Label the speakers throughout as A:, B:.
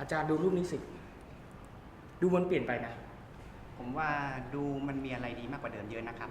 A: อาจารย์ดูรูปนี้สิ ดูมันเปลี่ยนไปนะ
B: ผมว่าดูมันมีอะไรดีมากกว่าเดิมเยอะนะครับ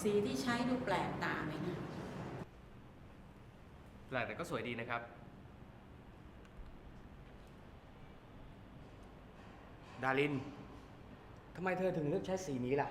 C: สีที่ใช้ดูแปลกตาไหมนะ
A: แปลกแต่ก็สวยดีนะครับ ดารินทำไมเธอถึงเลือกใช้สีนี้ล่ะ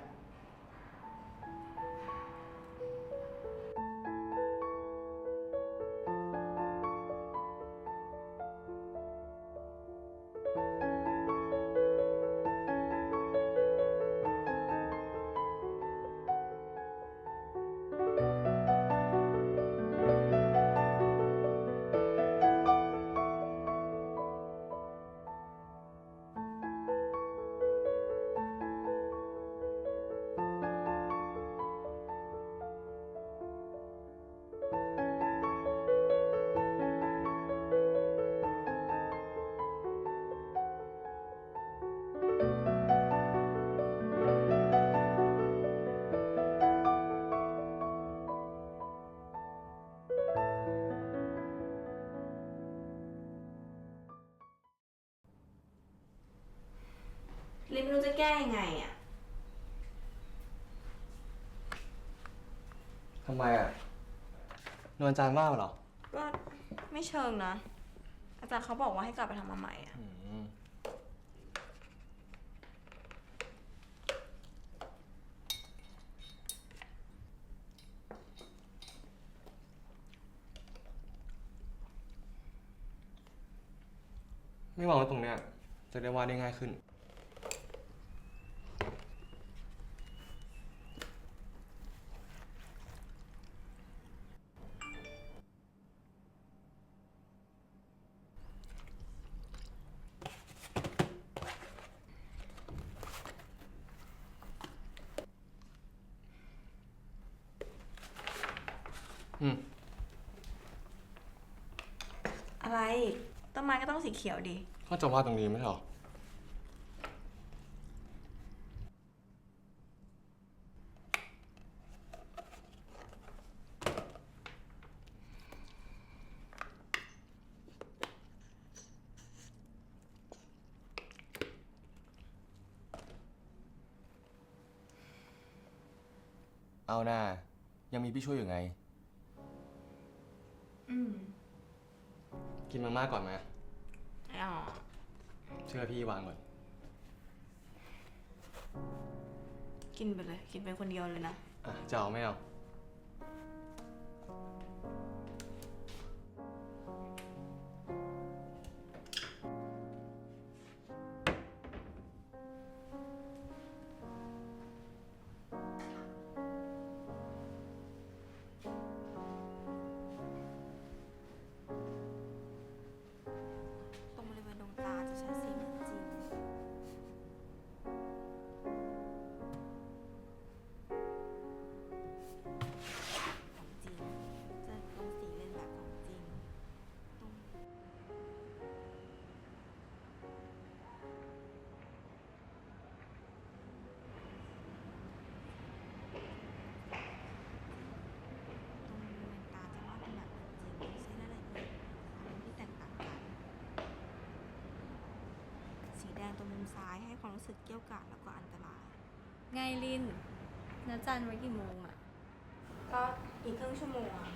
D: แก้ยังไงอะ
E: ทำไมอะ นวลจานว่าเหรอ
D: ก็ไม่เชิงนะ อาจารย์เขาบอกว่าให้กลับไปทำมาใหม่อะ
E: อืมไม่วางไว้ตรงเนี้ย จะได้วาดได้ง่ายขึ้น อืม
D: อะไร ต้นไม้ก็ต้องสีเขียวดิ
E: ก็จะวาดตรงนี้ไม่ใช่เหรอ เอาหน้ายังมีพี่ช่วยอยู่ไง กินมาม่าก่อนไหม
D: อ๋อ
E: เชื่อพี่วางก่อน
D: กินไปเลย กินไปคนเดียวเลยนะ
E: อะจะเอาไม่เอา
D: ซ้ายให้ความรู้สึกเกี้ยวกราดแล้วก็อันตราย
F: ไงลินนัดจันไว้กี่โมงอะ
D: ก็อีกครึ่งชั่วโมงอะ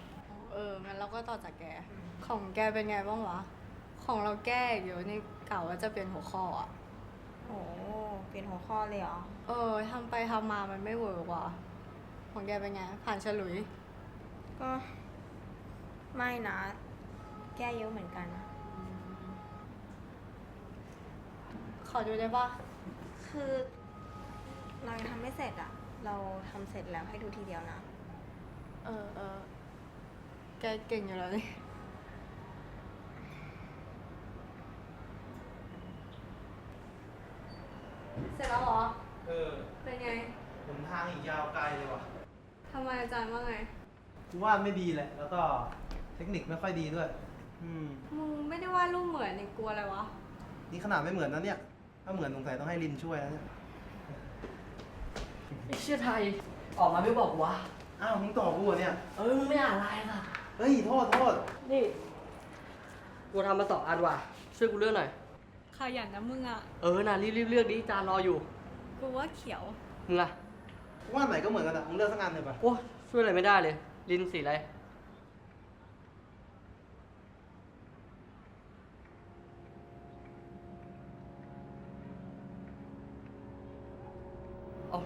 F: เออ งั้นเราก็ต่อจากแก ของแกเป็นไงบ้างวะ ของเราแก้อีกเดี๋ยวนี่กล่าวว่าจะเป็นหัวข้ออะ
D: โอ้เปลี่ยนหัวข้อเลยเหรอ
F: เออทำไปทำมามันไม่เวิร์กว่ะ ของแกเป็นไง ผ่านฉลุย
D: ก็ ไม่นะ แก้เยอะเหมือนกันนะ
F: ขอดูได้ปะ
D: คือเรายังทำไม่เสร็จอะเราทำเสร็จแล้วให้ดูทีเดียวนะ
F: เออเออแกเก่งอยู่แล้วนี่เสร็จแล้วเหรอ
G: เออ
F: เป็นไง
G: หนทางอีกยาวไกลเลยว่ะ
F: ทำไมอาจารย์ว่าไง
G: กูว่าไม่ดีแหละ แล้วก็เทคนิคไม่ค่อยดีด้วย อืม
F: มึงไม่ได้วาดรูปเหมือนนี่กลัวอะไรวะ
G: นี่ขนาดไม่เหมือนนะเนี่ย ถ้าเหมือนสงสัยต้องให้ลินช่วยนะเนี่ย
H: ไอ้เชื่อไทย ออกมาไม่บอกวะ
G: อ้าวมึงตอบกูเหรอเนี่ย
H: เออมึงไม่อ่านไลน์ป่ะ
G: เฮ้ยโทษโทษ
H: นี่กูทำมาสองอันว่ะ ช่วยกูเลือกหน่อย
F: ขยันนะมึงอะ
H: เออน่ะรีบๆเลือกดิจานรออยู่
F: กูว่าเขียว
H: มึงล่ะ
G: ว่าไหนก็เหมือนกันอะมึงเลือกสักอันเลยปะ
H: โอ้ช่วยอะไรไม่ได้เลย ลินสีอะไร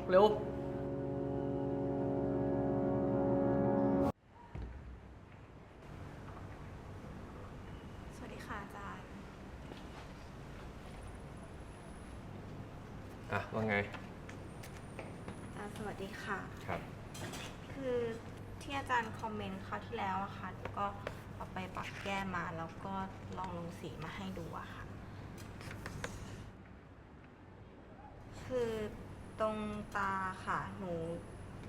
H: เอาเร็ว
D: สวัสดีค่ะอาจารย์
I: อะ ว่าไง
D: อาจารย์สวัสดีค่ะ
I: ครับ
D: คือที่อาจารย์คอมเมนต์คราวที่แล้วอะค่ะหนูก็เอาไปปรับแก้มาแล้วก็ลองลงสีมาให้ดูอะค่ะ คือ ตรงตาค่ะ หนู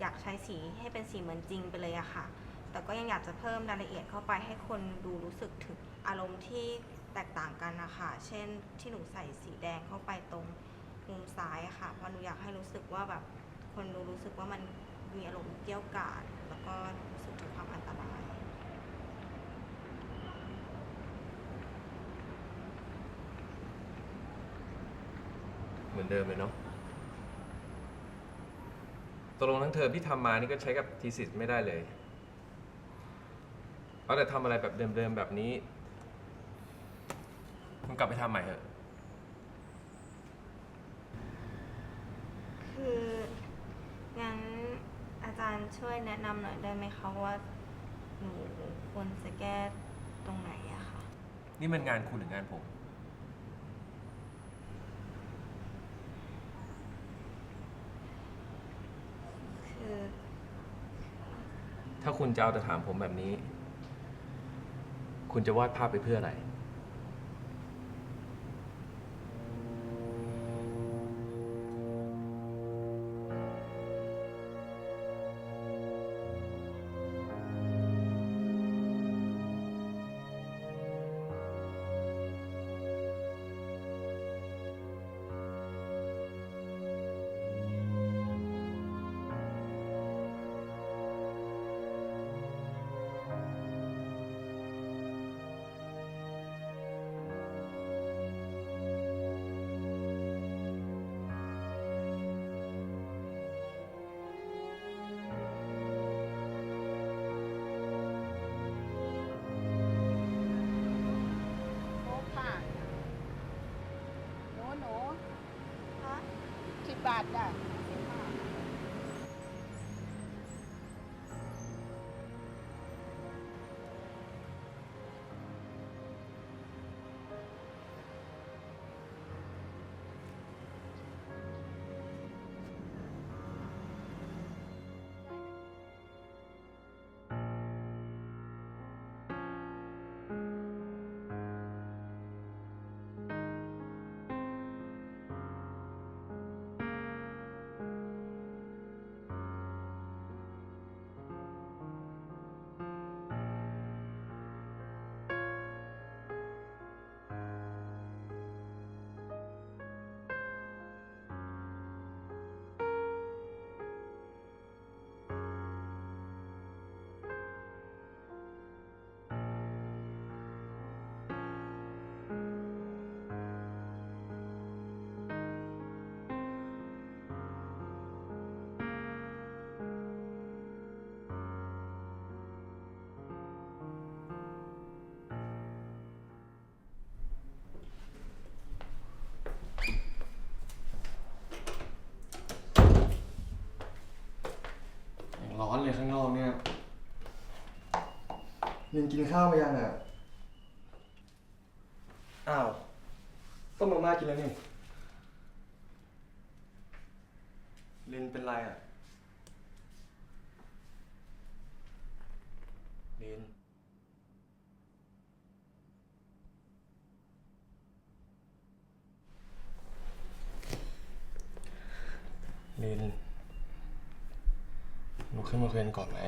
D: อยากใช้สีให้เป็นสีเหมือนจริงไปเลยอะค่ะ แต่ก็ยังอยากจะเพิ่มรายละเอียดเข้าไปให้คนดูรู้สึกถึงอารมณ์ที่แตกต่างกันนะคะ เช่นที่หนูใส่สีแดงเข้าไปตรงมุมซ้ายอะค่ะ เพราะหนูอยากให้รู้สึกว่าแบบคนดูรู้สึกว่ามันมีอารมณ์เกี่ยวกาด แล้วก็รู้สึกถึงความอันตราย
I: เหมือนเดิมเลยเนาะ ตกลงทั้งเทอมที่ทำมานี่ก็ใช้กับทีสิสไม่ได้เลย เอาแต่ทำอะไรแบบเดิมๆแบบนี้ คุณกลับไปทำใหม่เถอะ
D: คืองั้นอาจารย์ช่วยแนะนำหน่อยได้ไหมคะว่าหนูควรจะแก้ตรงไหนอะค่ะ
I: นี่มันงานคุณหรืองานผม
D: คือ
I: ถ้า คุณจะเอาแต่ถามผมแบบนี้ คุณจะวาดภาพไปเพื่ออะไร
C: บบาทจ้ะ
E: ลินกินข้าวมายังอะ อ้าวต้มมาม่ากินแล้วนี่ลินเป็นไรอะลินลินลุกขึ้นมาคุยกันก่อนไหม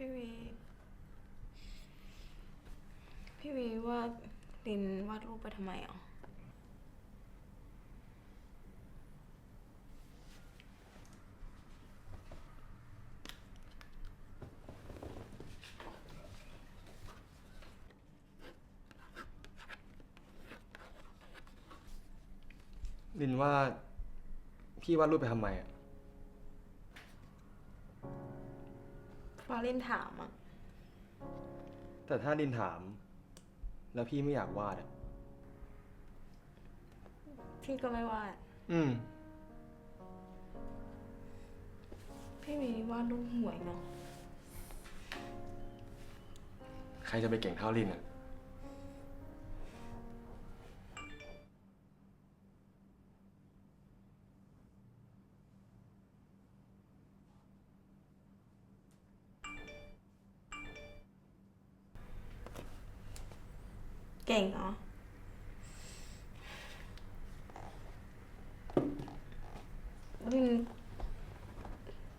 D: พี่วี พี่วีว่า ลินวาด รูปไปทำไมอะ
E: ลินว่า พี่วาดรูปไปทำไมอะ
D: ฟ้าลินถามอะ
E: แต่ถ้าลินถาม แล้วพี่ไม่อยากวาดอะ
D: พี่ก็ไม่วาด
E: อืม
D: พี่มีวาดรูปหวยเนาะ
E: ใครจะไปเก่งเท่าลินอะ
D: เก่งเนาะลิน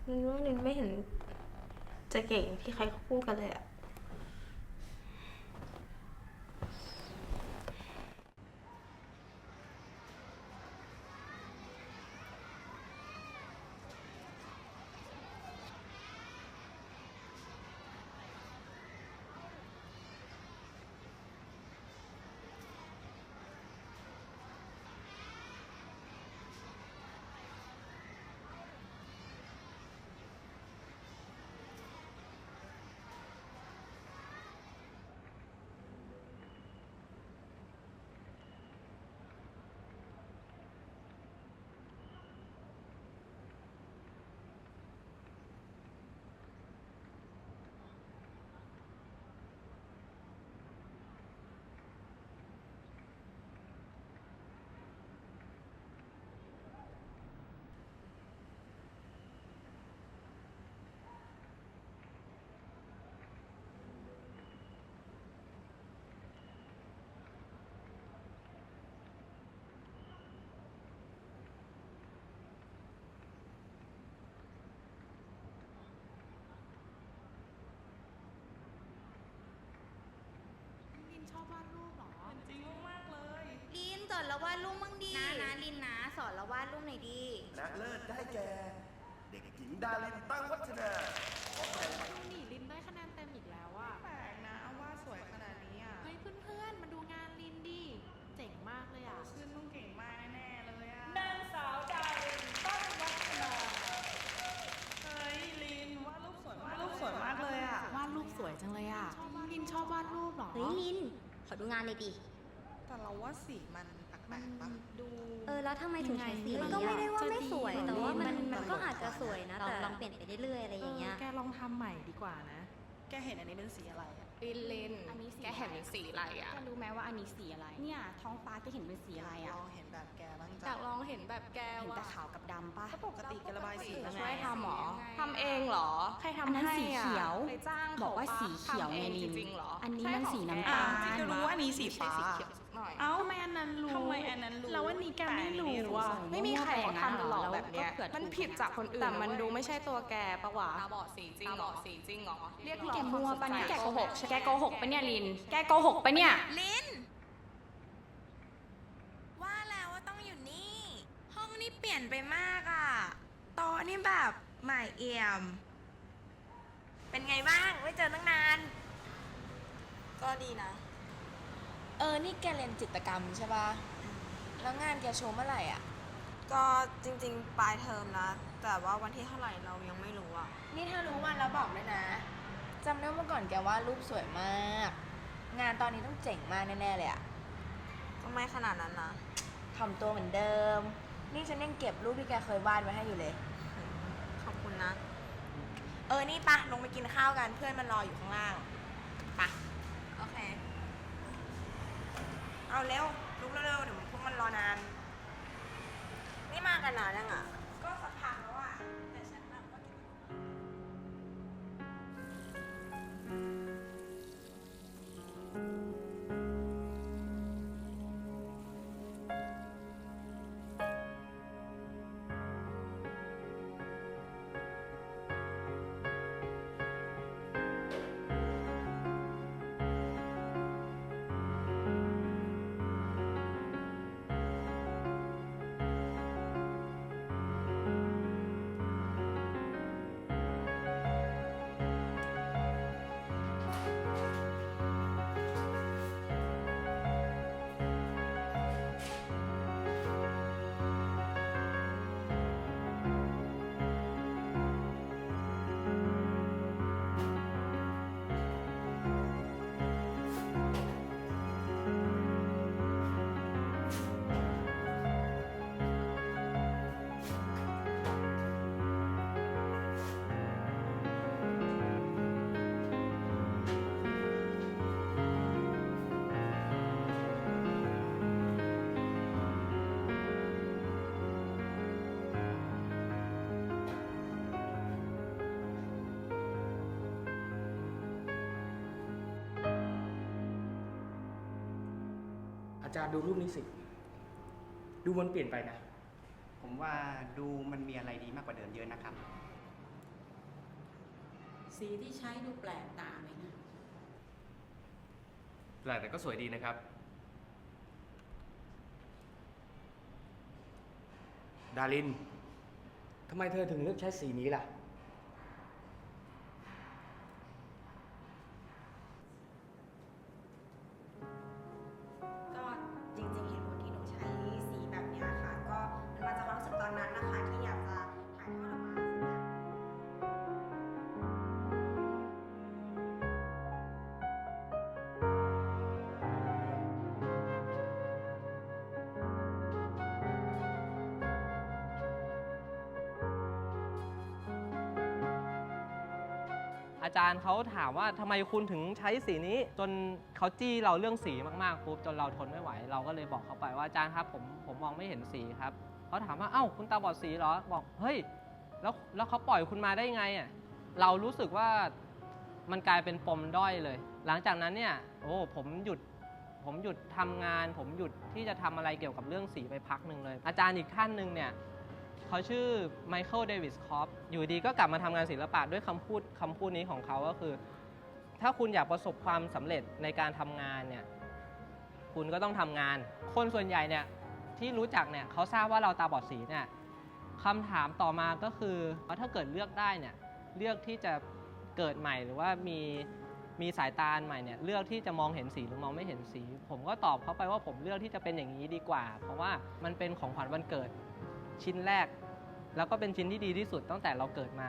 D: ลินว่าลิน ไม่เห็นจะเก่งที่ใครเขาพูดกันเลยอะ
C: ลินชอบวาดรูปเหรอ
J: ลินสอน เราวาดรูปมั่งดีนะนะลินนะ สอนเราวาดรูปหน่อยดี
K: นักเลิศได้แก่ เด็กหญิงดารินตั้งวัฒนาขอแสดงความ
C: ดูนี่ลินได้คะแนนเต็มอีกแล้วอะ
J: แปลกนะว่าสวยขนาดนี้อะ
C: เฮ้ยเพื่อนๆ มาดูงานลินดิ เจ๋งมากเลยอะ
J: ขึ้นต้องเก่งมากแน่ๆเลยอะ
C: นางสาวดารินต้นวัฒนา
J: เฮ้ยลินวาดรูปสวยมากรูปสวยมากเลยอะ
C: วาดรูปสวยจังเลยอะลินชอบวาดรูปเหรอ
J: เฮ้ยลิน ขอดูงานเลยดิ
L: แต่เราว่าสีมันแปลกๆปะ
C: ดู
J: เออแล้วทำไมถึงใช้สีมันนี้ก็ไม่ได้ว่า
C: จะ
J: ไม่
C: ดี
J: สวย
C: เหรอ
J: แต่ว่ามัน
C: ลิน
J: มันก็อาจจะสวยนะ
L: ลอง
J: แต่
L: ล
J: ล
L: อ
J: องงเปลี่ยนไปเรื่อยๆอะไรอย่างเงี้ย
C: แกลองทำใหม่ดีกว่านะ
L: แกเห็นอันนี้เป็นสีอะไรอะ
C: ลินลิน
J: อันนี้สี
C: แกเห็นเป็นสีอะไรอะ
J: แกรู้ไหมว่าอันนี้สีอะไร เนี่ยท้องฟ้าแกเห็นเป็นสีอะไร
L: ล
J: อะ
L: องเห็นแบบแกบ้าง
C: อ
L: จ้ะ
C: ยากลองเห็นแบบแก
J: เห็นแต่
C: ว่ะ
J: ขาวกับดำปะ
L: ก็ปกติแกระบายสียังไง
C: ช่วย
L: อะ
C: ทำหรอทำเองเหรอใครทำ
J: อันนั้น
C: ให้
J: สี
C: อะ
J: เขียว
C: ไปจ้าง
J: บอกว่า
C: ขปะ
J: สีเขียว
C: ทำเอง
J: ไงลิน
C: จริงๆเหรอ
J: อันนี้
C: ใช่
J: มัน
C: ของ
J: สีน้ำ
C: แก
J: ตาล
L: จริงก็รู้ว่าอันนี้สีฟ้า
C: ไม่ใช่สีเขียวสัก หน่อย
L: เอ้า
C: ทำไมอันนั้นรู้
L: ทำไมอันนั้นรู้
C: แล้ววันนี้แกไม่
L: แต่อันนี้
C: รู้
L: ไม่รู้
C: อะ
L: อะ
C: ไม่มีใครเขาทำกันหรอกแบบเนี้ย
J: แล้วก็เผื่อถูก
C: มันผิดจากคนอื่นแต่มันดูไม่ใช่ตัวแกปะวะ ตาบอดสีจริงหรอสีจริงหรอเรียก
J: นี่แกมัวปะเนี่ย
C: แกโกหกแกโกหกปะเนี่ยลิน แกโกหกปะเนี่ย
J: ลินว่าแล้วว่าต้องอยู่นี่ ห้องนี้เปลี่ยนไปมากอะโตะนี่แบบใหม่เอี่ยม เป็นไงบ้าง ไม่เจอตั้งนาน
D: ก็ดีนะ
J: เออ นี่แกเรียนจิตรกรรมใช่ปะแล้วงานแกโชว์เมื่อไหร่อะ
D: ก็จริงๆ ปลายเทอมนะแต่ว่าวันที่เท่าไหร่เรายังไม่รู้อะ
J: นี่ถ้ารู้วันแล้วบอกด้วยนะจำได้เมื่อก่อนแกว่าดรูปสวยมาก งานตอนนี้ต้องเจ๋งมากแน่ๆเลยอะ
D: ก็ไม่ขนาดนั้นนะ
J: ทำตัวเหมือนเดิม นี่ฉันยังเก็บรูปที่แกเคยวาดไว้ให้อยู่เลย
D: ขอบคุณนะ
J: เออ นี่ปะลงไปกินข้าวกันเพื่อนมันรออยู่ข้างล่างปะ
D: โอเค
J: เอาเร็วลุกเร็วๆเดี๋ยวพวกมันรอนาน
D: นี่มากันนานยังอะ
J: ก็สักพักแล้วอะแต่ฉันแบบว่า
A: จารย์ดูรูปนี้สิ ดูมันเปลี่ยนไปนะ
B: ผมว่าดูมันมีอะไรดีมากกว่าเดิมเยอะนะครับ
L: สีที่ใช้ดูแปลกตาไหมนะ
I: แปลกแต่ก็สวยดีนะครับ
A: ดารินทำไมเธอถึงเลือกใช้สีนี้ล่ะ
M: อาจารย์เขาถามว่าทำไมคุณถึงใช้สีนี้ จนเขาจี้เราเรื่องสีมากๆปุ๊บจนเราทนไม่ไหว เราก็เลยบอกเขาไปว่าอาจารย์ครับผมผมมองไม่เห็นสีครับเขาถามว่าเอ้าคุณตาบอดสีเหรอบอกเฮ้ยแล้วแล้วเขาปล่อยคุณมาได้ไงอะเรารู้สึกว่ามันกลายเป็นปมด้อยเลย หลังจากนั้นเนี่ยโอ้ผมหยุดผมหยุดทำงาน ผมหยุดที่จะทำอะไรเกี่ยวกับเรื่องสีไปพักหนึ่งเลย อาจารย์อีกท่านหนึ่งเนี่ย เขาชื่อไมเคิลเดวิสคอปอยู่ดีก็กลับมาทำงานศิลปะด้วยคำพูดคำพูดนี้ของเขาก็คือ ถ้าคุณอยากประสบความสำเร็จในการทำงานเนี่ยคุณก็ต้องทำงาน คนส่วนใหญ่เนี่ยที่รู้จักเนี่ยเขาทราบว่าเราตาบอดสีเนี่ยคำถามต่อมาก็คือว่าถ้าเกิดเลือกได้เนี่ยเลือกที่จะเกิดใหม่หรือว่ามีมีสายตาอันใหม่เนี่ยเลือกที่จะมองเห็นสีหรือมองไม่เห็นสี ผมก็ตอบเขาไปว่าผมเลือกที่จะเป็นอย่างนี้ดีกว่า เพราะว่ามันเป็นของขวัญวันเกิด ชิ้นแรก แล้วก็เป็นชิ้นที่ดีที่สุดตั้งแต่เราเกิดมา